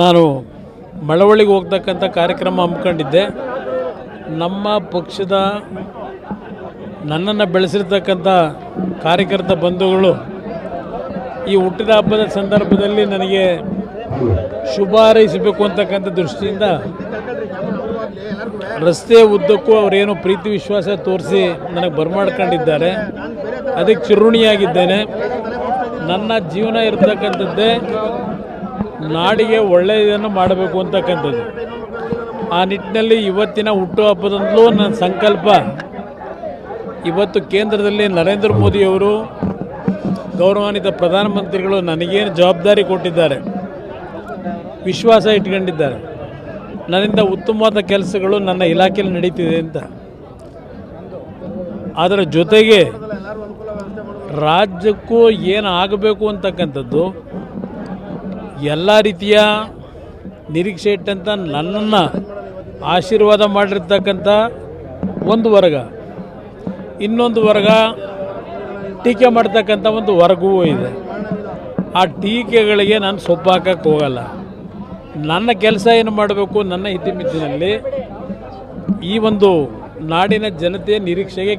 ನಾನು ಮಳವಳ್ಳಿಗೆ ಹೋಗ್ತಕ್ಕಂಥ ಕಾರ್ಯಕ್ರಮ ಹಮ್ಮಿಕೊಂಡಿದ್ದೆ. ನಮ್ಮ ಪಕ್ಷದ ನನ್ನನ್ನು ಬೆಳೆಸಿರ್ತಕ್ಕಂಥ ಕಾರ್ಯಕರ್ತ ಬಂಧುಗಳು ಈ ಹುಟ್ಟಿದ ಹಬ್ಬದ ಸಂದರ್ಭದಲ್ಲಿ ನನಗೆ ಶುಭ ಹಾರೈಸಬೇಕು ಅಂತಕ್ಕಂಥ ದೃಷ್ಟಿಯಿಂದ ರಸ್ತೆ ಉದ್ದಕ್ಕೂ ಅವರೇನು ಪ್ರೀತಿ ವಿಶ್ವಾಸ ತೋರಿಸಿ ನನಗೆ ಬರಮಾಡ್ಕೊಂಡಿದ್ದಾರೆ. ಅದಕ್ಕೆ ಚಿರುಣಿಯಾಗಿದ್ದೇನೆ ನನ್ನ ಜೀವನ ಇರ್ತಕ್ಕಂಥದ್ದೇ ನಾಡಿಗೆ ಒಳ್ಳೆಯದನ್ನು ಮಾಡಬೇಕು ಅಂತಕ್ಕಂಥದ್ದು. ಆ ನಿಟ್ಟಿನಲ್ಲಿ ಇವತ್ತಿನ ಹುಟ್ಟುಹಬ್ಬದಂತಲೂ ನನ್ನ ಸಂಕಲ್ಪ. ಇವತ್ತು ಕೇಂದ್ರದಲ್ಲಿ ನರೇಂದ್ರ ಮೋದಿಯವರು ಗೌರವಾನ್ವಿತ ಪ್ರಧಾನಮಂತ್ರಿಗಳು ನನಗೇನು ಜವಾಬ್ದಾರಿ ಕೊಟ್ಟಿದ್ದಾರೆ. ವಿಶ್ವಾಸ ಇಟ್ಕೊಂಡಿದ್ದಾರೆ. ನನ್ನಿಂದ ಉತ್ತಮವಾದ ಕೆಲಸಗಳು ನನ್ನ ಇಲಾಖೆಯಲ್ಲಿ ನಡೀತಿದೆ ಅಂತ. ಅದರ ಜೊತೆಗೆ ರಾಜ್ಯಕ್ಕೂ ಏನು ಆಗಬೇಕು ಅಂತಕ್ಕಂಥದ್ದು, ಎಲ್ಲ ರೀತಿಯ ನಿರೀಕ್ಷೆ ಇಟ್ಟಂಥ ನನ್ನನ್ನು ಆಶೀರ್ವಾದ ಮಾಡಿರ್ತಕ್ಕಂಥ ಒಂದು ವರ್ಗ. ಇನ್ನೊಂದು ವರ್ಗ ಟೀಕೆ ಮಾಡ್ತಕ್ಕಂಥ ಒಂದು ವರ್ಗವೂ ಇದೆ. ಆ ಟೀಕೆಗಳಿಗೆ ನಾನು ಸೊಪ್ಪು ಹಾಕಕ್ಕೆ ಹೋಗಲ್ಲ. ನನ್ನ ಕೆಲಸ ಏನು ಮಾಡಬೇಕು ನನ್ನ ಹಿತಿಮಿತಿನಲ್ಲಿ ಈ ಒಂದು ನಾಡಿನ ಜನತೆಯ ನಿರೀಕ್ಷೆಗೆ